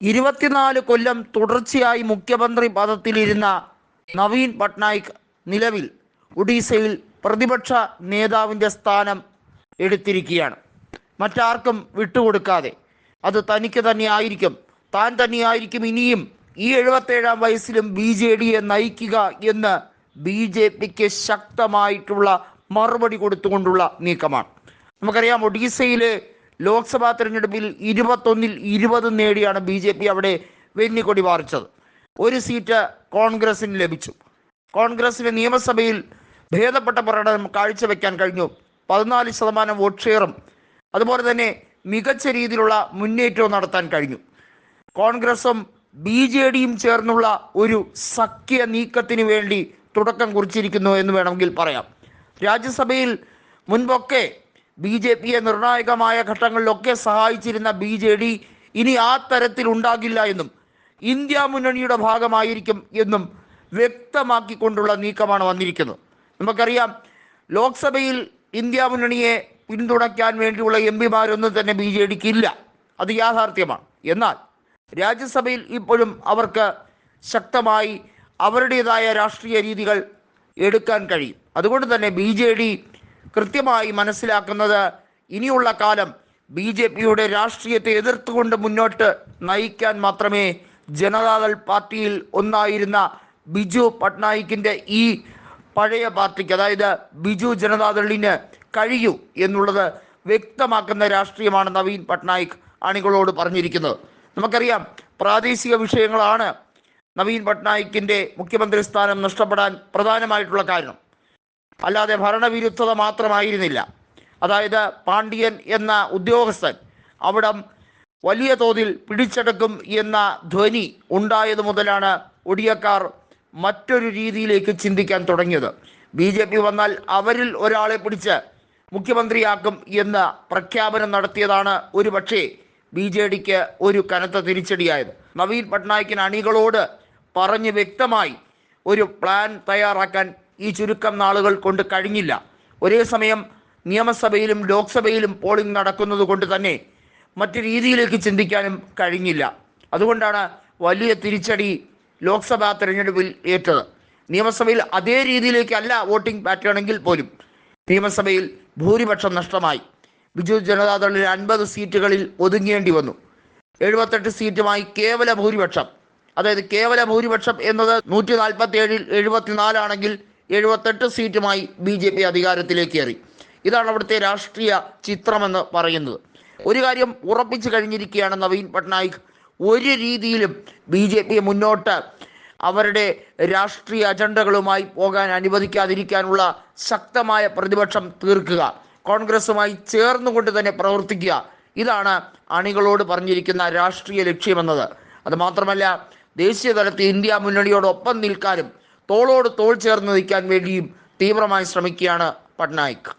ഇരുപത്തിനാല് കൊല്ലം തുടർച്ചയായി മുഖ്യമന്ത്രി പദത്തിലിരുന്ന നവീൻ പട്നായിക് നിലവിൽ ഒഡീസയിൽ പ്രതിപക്ഷ നേതാവിന്റെ സ്ഥാനം എടുത്തിരിക്കുകയാണ്. മറ്റാർക്കും വിട്ടുകൊടുക്കാതെ. അത് തനിക്ക് തന്നെ ആയിരിക്കും. താൻ തന്നെയായിരിക്കും ഇനിയും ഈ എഴുപത്തേഴാം വയസ്സിലും ബി ജെ ഡിയെ നയിക്കുക എന്ന് ബി ജെ പിക്ക് ശക്തമായിട്ടുള്ള മറുപടി കൊടുത്തുകൊണ്ടുള്ള നീക്കമാണ്. നമുക്കറിയാം ഒഡീസയിലെ ലോക്സഭാ തെരഞ്ഞെടുപ്പിൽ ഇരുപത്തൊന്നിൽ ഇരുപത് നേടിയാണ് ബി ജെ പി അവിടെ വെന്നിക്കൊടി പാറിച്ചത്. ഒരു സീറ്റ് കോൺഗ്രസിന് ലഭിച്ചു. കോൺഗ്രസിന് നിയമസഭയിൽ ഭേദപ്പെട്ട പ്രകടനം കാഴ്ചവെക്കാൻ കഴിഞ്ഞു. പതിനാല് ശതമാനം വോട്ട് ഷെയറും. അതുപോലെ തന്നെ മികച്ച രീതിയിലുള്ള മുന്നേറ്റവും നടത്താൻ കഴിഞ്ഞു. കോൺഗ്രസും ബി ജെ ഡിയും ചേർന്നുള്ള ഒരു സഖ്യ നീക്കത്തിന് വേണ്ടി തുടക്കം കുറിച്ചിരിക്കുന്നു എന്ന് വേണമെങ്കിൽ പറയാം. രാജ്യസഭയിൽ മുൻപൊക്കെ ബി ജെ പിയെ നിർണായകമായ ഘട്ടങ്ങളിലൊക്കെ സഹായിച്ചിരുന്ന ബി ജെ ഡി ഇനി ആ തരത്തിൽ ഉണ്ടാകില്ല എന്നും ഇന്ത്യ മുന്നണിയുടെ ഭാഗമായിരിക്കും എന്നും വ്യക്തമാക്കിക്കൊണ്ടുള്ള നീക്കമാണ് വന്നിരിക്കുന്നത്. നമുക്കറിയാം ലോക്സഭയിൽ ഇന്ത്യ മുന്നണിയെ പിന്തുണയ്ക്കാൻ വേണ്ടിയുള്ള എം പിമാരൊന്നും തന്നെ ബി ജെ ഡിക്ക് ഇല്ല. അത് യാഥാർത്ഥ്യമാണ്. എന്നാൽ രാജ്യസഭയിൽ ഇപ്പോഴും അവർക്ക് ശക്തമായി അവരുടേതായ രാഷ്ട്രീയ രീതികൾ എടുക്കാൻ കഴിയും. അതുകൊണ്ട് തന്നെ ബി ജെ ഡി കൃത്യമായി മനസ്സിലാക്കുന്നത് ഇനിയുള്ള കാലം ബി ജെ പിയുടെ രാഷ്ട്രീയത്തെ എതിർത്തുകൊണ്ട് മുന്നോട്ട് നയിക്കാൻ മാത്രമേ ജനതാദൾ പാർട്ടിയിൽ ഒന്നായിരുന്ന ബിജു പട്നായിക്കിന്റെ ഈ പഴയ പാർട്ടിക്ക് അതായത് ബിജു ജനതാദളിന് കഴിയൂ എന്നുള്ളത് വ്യക്തമാക്കുന്ന രാഷ്ട്രീയമാണ് നവീൻ പട്നായിക് അണികളോട് പറഞ്ഞിരിക്കുന്നത്. നമുക്കറിയാം പ്രാദേശിക വിഷയങ്ങളാണ് നവീൻ പട്നായിക്കിന്റെ മുഖ്യമന്ത്രി സ്ഥാനം നഷ്ടപ്പെടാൻ പ്രധാനമായിട്ടുള്ള കാരണം. അല്ലാതെ ഭരണവിരുദ്ധത മാത്രമായിരുന്നില്ല. അതായത് പാണ്ഡ്യൻ എന്ന ഉദ്യോഗസ്ഥൻ അവിടം വലിയ തോതിൽ പിടിച്ചെടുക്കും എന്ന ധ്വനി ഉണ്ടായത് മുതലാണ് ഒടിയക്കാർ മറ്റൊരു രീതിയിലേക്ക് ചിന്തിക്കാൻ തുടങ്ങിയത്. ബി ജെ പി വന്നാൽ അവരിൽ ഒരാളെ പിടിച്ച് മുഖ്യമന്ത്രിയാക്കും എന്ന പ്രഖ്യാപനം നടത്തിയതാണ് ഒരു പക്ഷേ ബി ജെ ഡിക്ക് ഒരു കനത്ത തിരിച്ചടിയായത്. നവീൻ പട്നായിക്കിന് അണികളോട് പറഞ്ഞ് വ്യക്തമായി ഒരു പ്ലാൻ തയ്യാറാക്കാൻ ഈ ചുരുക്കം നാളുകൾ കൊണ്ട് കഴിഞ്ഞില്ല. ഒരേ സമയം നിയമസഭയിലും ലോക്സഭയിലും പോളിംഗ് നടക്കുന്നത് കൊണ്ട് തന്നെ മറ്റു രീതിയിലേക്ക് ചിന്തിക്കാനും കഴിഞ്ഞില്ല. അതുകൊണ്ടാണ് വലിയ തിരിച്ചടി ലോക്സഭാ തെരഞ്ഞെടുപ്പിൽ ഏറ്റത്. നിയമസഭയിൽ അതേ രീതിയിലേക്കല്ല വോട്ടിംഗ് പാറ്റേണെങ്കിൽ പോലും നിയമസഭയിൽ ഭൂരിപക്ഷം നഷ്ടമായി. ബിജു ജനതാദളിൽ അൻപത് സീറ്റുകളിൽ ഒതുങ്ങേണ്ടി വന്നു. എഴുപത്തെട്ട് സീറ്റുമായി കേവല ഭൂരിപക്ഷം. അതായത് കേവല ഭൂരിപക്ഷം എന്നത് നൂറ്റി നാൽപ്പത്തി ഏഴിൽ എഴുപത്തിനാലാണെങ്കിൽ എഴുപത്തെട്ട് സീറ്റുമായി ബി ജെ പി അധികാരത്തിലേക്ക് കയറി. ഇതാണ് അവിടുത്തെ രാഷ്ട്രീയ ചിത്രമെന്ന് പറയുന്നത്. ഒരു കാര്യം ഉറപ്പിച്ചു കഴിഞ്ഞിരിക്കുകയാണ് നവീൻ പട്നായിക്. ഒരു രീതിയിലും ബി ജെ പിയെ മുന്നോട്ട് അവരുടെ രാഷ്ട്രീയ അജണ്ടകളുമായി പോകാൻ അനുവദിക്കാതിരിക്കാനുള്ള ശക്തമായ പ്രതിപക്ഷം തീർക്കുക. കോൺഗ്രസുമായി ചേർന്നുകൊണ്ട് തന്നെ പ്രവർത്തിക്കുക. ഇതാണ് അണികളോട് പറഞ്ഞിരിക്കുന്ന രാഷ്ട്രീയ ലക്ഷ്യമെന്നത്. അത് മാത്രമല്ല ദേശീയ തലത്തിൽ ഇന്ത്യ മുന്നണിയോടൊപ്പം നിൽക്കാനും തോളോട് തോൾ ചേർന്ന് നിൽക്കാൻ വേണ്ടിയും തീവ്രമായി ശ്രമിക്കുകയാണ് പട്നായിക്.